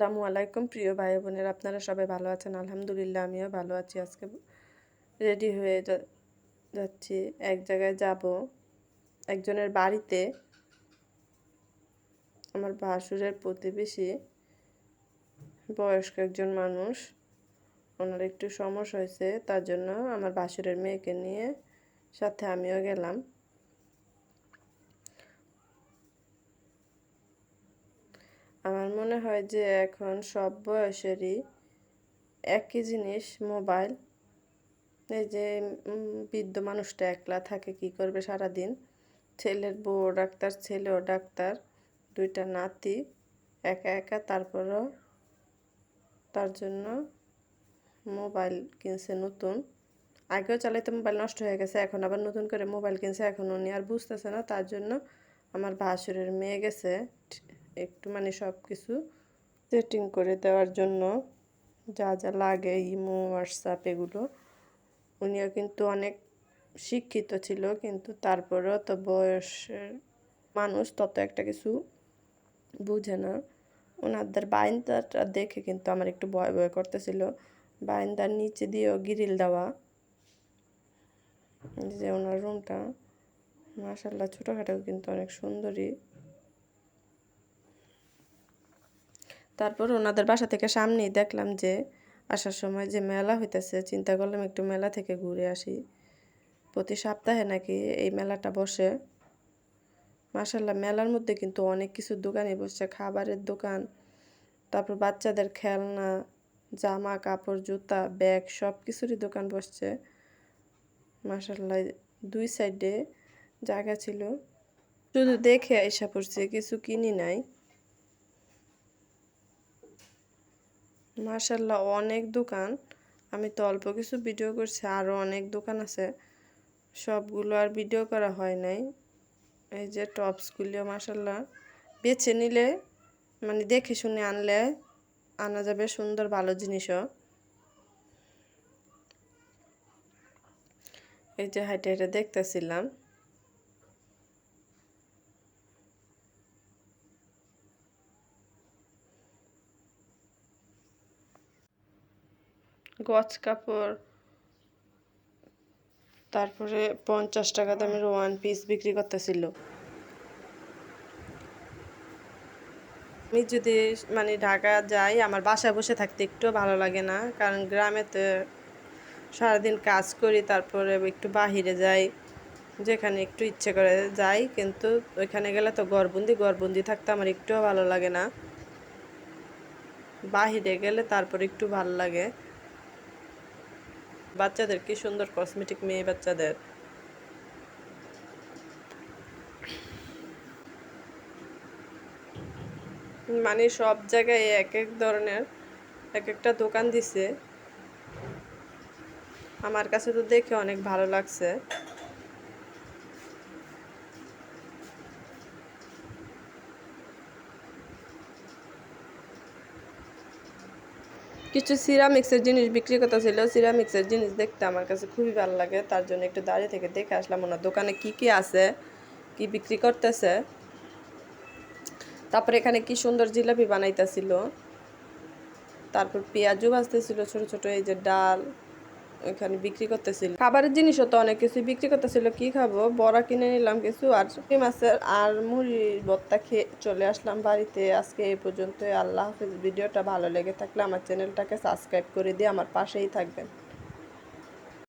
আসসালামু আলাইকুম, প্রিয় ভাই বোনের, আপনারা সবাই ভালো আছেন? আলহামদুলিল্লাহ, আমিও ভালো আছি। আজকে রেডি হয়ে যাচ্ছি। এক জায়গায় যাব। একজনের বাড়িতে। আমার ভাসুরের প্রতিবেশী, বয়স্ক একজন মানুষ। ওনার একটু সমস্যা হয়েছে, তার জন্য আমার ভাসুরের মেয়েকে নিয়ে সাথে আমিও গেলাম আমার মনে হয় যে এখন সব বয়সেরই একই জিনিস, মোবাইল। এই যে বৃদ্ধ মানুষটা একলা থাকে, কি করবে সারাদিন? ছেলের বউ ডাক্তার, ছেলেও ডাক্তার, দুইটা নাতি, একা একা, তারপরও তার জন্য মোবাইল কিনছে নতুন। আগেও চালাইতে মোবাইল নষ্ট হয়ে গেছে, এখন আবার নতুন করে মোবাইল কিনছে এখন উনি আর বুঝতেছে না, তার জন্য আমার ভাসুরের মেয়ে গেছে একটু মানে সব কিছু সেটিং করে দেওয়ার জন্য যা যা লাগে ইমো হোয়াটসঅ্যাপ এগুলো। উনিও কিন্তু অনেক শিক্ষিত ছিল, কিন্তু তারপরেও তো বয়সের মানুষ তত একটা কিছু বুঝে না। ওনাদের বাইন্দাটা দেখে কিন্তু আমার একটু ভয় ভয় করতেছিল। বাইন্দার নিচে দিয়েও গ্রিল দেওয়া। যে ওনার রুমটা মাসাল্লাহ ছোটোখাটো কিন্তু অনেক সুন্দরী। তারপর ওনাদের বাসা থেকে সামনেই দেখলাম যে আসার সময় যে মেলা হইতেছে, চিন্তা করলাম একটু মেলা থেকে ঘুরে আসি। প্রতি সপ্তাহে নাকি এই মেলাটা বসে। মাসাল্লাহ মেলার মধ্যে কিন্তু অনেক কিছু দোকানই বসছে। খাবারের দোকান, তারপর বাচ্চাদের খেলনা, জামা, কাপড়, জুতা, ব্যাগ সব কিছুরই দোকান বসছে। মাসাল্লাহ দুই সাইডে জায়গা ছিল। শুধু দেখে আইসা পড়ছে, কিছু কিনি নাই। মার্শাল্লাহ অনেক দোকান। আমি তো অল্প কিছু ভিডিও করছি আরও অনেক দোকান আছে। সবগুলো আর ভিডিও করা হয় নাই। এই যে টপসগুলিও মার্শাল্লাহ বেছে নিলে মানে দেখে শুনে আনলে আনা যাবে সুন্দর ভালো জিনিসও। এই যে হাইটে হাইটে দেখতেছিলাম। গছ কাপড়, তারপরে পঞ্চাশ টাকা দামের ওয়ান পিস বিক্রি করতেছিল। আমি যদি মানে ঢাকা যাই, আমার বাসায় বসে থাকতে একটু ভালো লাগে না, কারণ গ্রামেতে সারাদিন কাজ করি, তারপরে একটু বাহিরে যাই, যেখানে একটু ইচ্ছে করে যাই, কিন্তু ওইখানে গেলে তো গড়বন্দি গড়বন্দি থাকতে আমার একটুও ভালো লাগে না। বাহিরে গেলে তারপর একটু ভালো লাগে। বাচ্চাদের কি সুন্দর কসমেটিক মেয়ে বাচ্চাদের? মানে সব জায়গায় এক এক ধরনের, এক একটা দোকান দিছে। আমার কাছে তো দেখে অনেক ভালো লাগছে। কিছু সিরামিক্সের জিনিস বিক্রি করতে ছিল সিরামিক্সের জিনিস দেখতে আমার কাছে খুবই ভালো লাগে। তার জন্য একটু দাঁড়িয়ে থেকে দেখে আসলাম ওনার দোকানে কি কি আছে, কি বিক্রি করতেছে। তারপরে এখানে কি সুন্দর জিলাপি বানাইতেছিল। তারপর পেঁয়াজও ভাজতেছিল ছোট ছোট, এই যে ডাল। ওইখানে বিক্রি করতেছিল। খাবারের জিনিসও তো অনেক কিছু বিক্রি করতেছিল। কি খাব? বড়া কিনে নিলাম কিছু আর শুকি মাছের আর মুড়ির ভর্তা খেয়ে চলে আসলাম বাড়িতে। আজকে এই পর্যন্ত আল্লাহ হাফিজ। ভিডিওটা ভালো লেগে থাকলে আমার চ্যানেলটাকে সাবস্ক্রাইব করে দিয়ে আমার পাশেই থাকবেন।